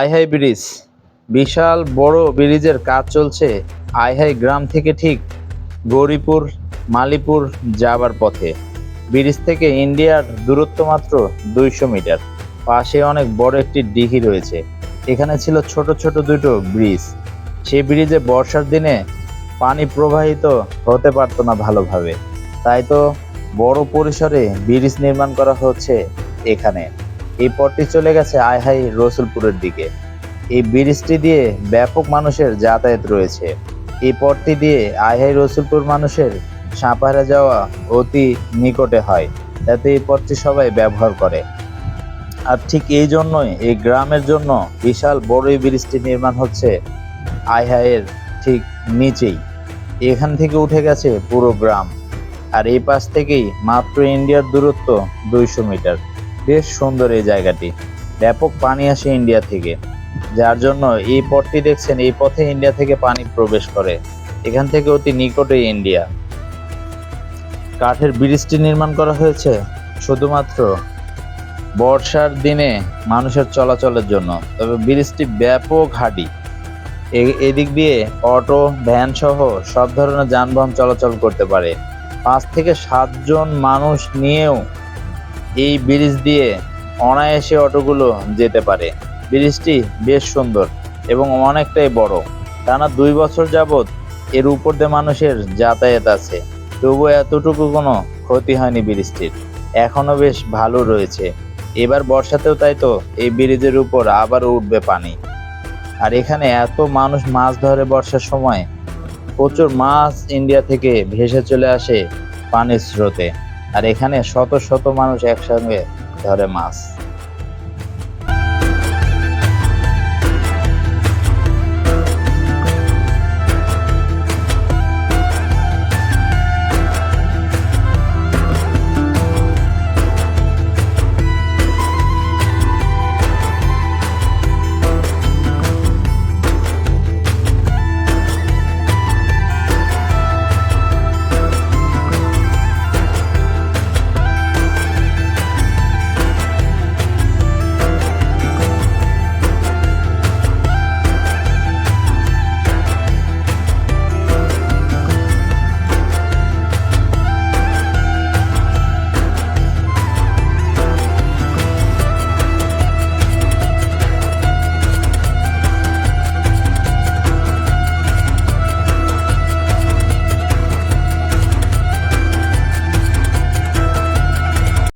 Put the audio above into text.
আইহাই bridge. বিশাল বড় ব্রিজের কাজ চলছে আইহাই গ্রাম থেকে ঠিক গৌরীপুর, মালিপুর যাবার পথে। ব্রিজ থেকে ইন্ডিয়ার দূরত্ব মাত্র দুইশো মিটার। পাশে অনেক বড় একটি দিঘি রয়েছে। এখানে ছিল ছোট ছোট দুটো ব্রিজ। সেই ব্রিজে বর্ষার দিনে পানি প্রবাহিত হতে পারতো না ভালোভাবে। তাই তো বড় পরিসরে ব্রিজ নির্মাণ করা হচ্ছে এখানে। এই পথটি চলে গেছে আইহাই রসুলপুরের দিকে। এই ব্রিজটি দিয়ে ব্যাপক মানুষের যাতায়াত রয়েছে। এই পথটি দিয়ে আইহাই রসুলপুর মানুষের সাঁপাহারা যাওয়া অতি নিকটে হয়, যাতে এই পথটি সবাই ব্যবহার করে। আর ঠিক এই জন্যই এই গ্রামের জন্য বিশাল বড় এই ব্রিজটি নির্মাণ হচ্ছে আইহাইয়ের ঠিক নিচেই। এখান থেকে উঠে গেছে পুরো গ্রাম। আর এই পাশ থেকেই মাত্র ইন্ডিয়ার দূরত্ব দুইশো মিটার। বেশ সুন্দর এই জায়গাটি। ব্যাপক পানি আসে ইন্ডিয়া থেকে। যার জন্য এই পথটি দেখছেন, এই পথে ইন্ডিয়া থেকে পানি প্রবেশ করে। এখান থেকে অতি নিকটে ইন্ডিয়া। কাঠের ব্রিজটি নির্মাণ করা হয়েছে শুধুমাত্র বর্ষার দিনে মানুষের চলাচলের জন্য। তবে ব্রিজটি ব্যাপক হাঁটি। এদিক দিয়ে অটো, ভ্যান সহ সব ধরনের যানবাহন চলাচল করতে পারে। পাঁচ থেকে সাতজন মানুষ নিয়েও এই ব্রিজ দিয়ে অনায়াসে অটোগুলো যেতে পারে। ব্রিজটি বেশ সুন্দর এবং অনেকটাই বড়। টানা দুই বছর যাবৎ এর উপর দিয়ে মানুষের যাতায়াত আছে। তবুও এতটুকু কোনো ক্ষতি হয়নি ব্রিজটির। এখনও বেশ ভালো রয়েছে। এবার বর্ষাতেও তাই তো এই ব্রিজের উপর আবারও উঠবে পানি। আর এখানে এত মানুষ মাছ ধরে বর্ষার সময়। প্রচুর মাছ ইন্ডিয়া থেকে ভেসে চলে আসে পানির স্রোতে। আর এখানে শত শত মানুষ একসঙ্গে ধরে মাছ।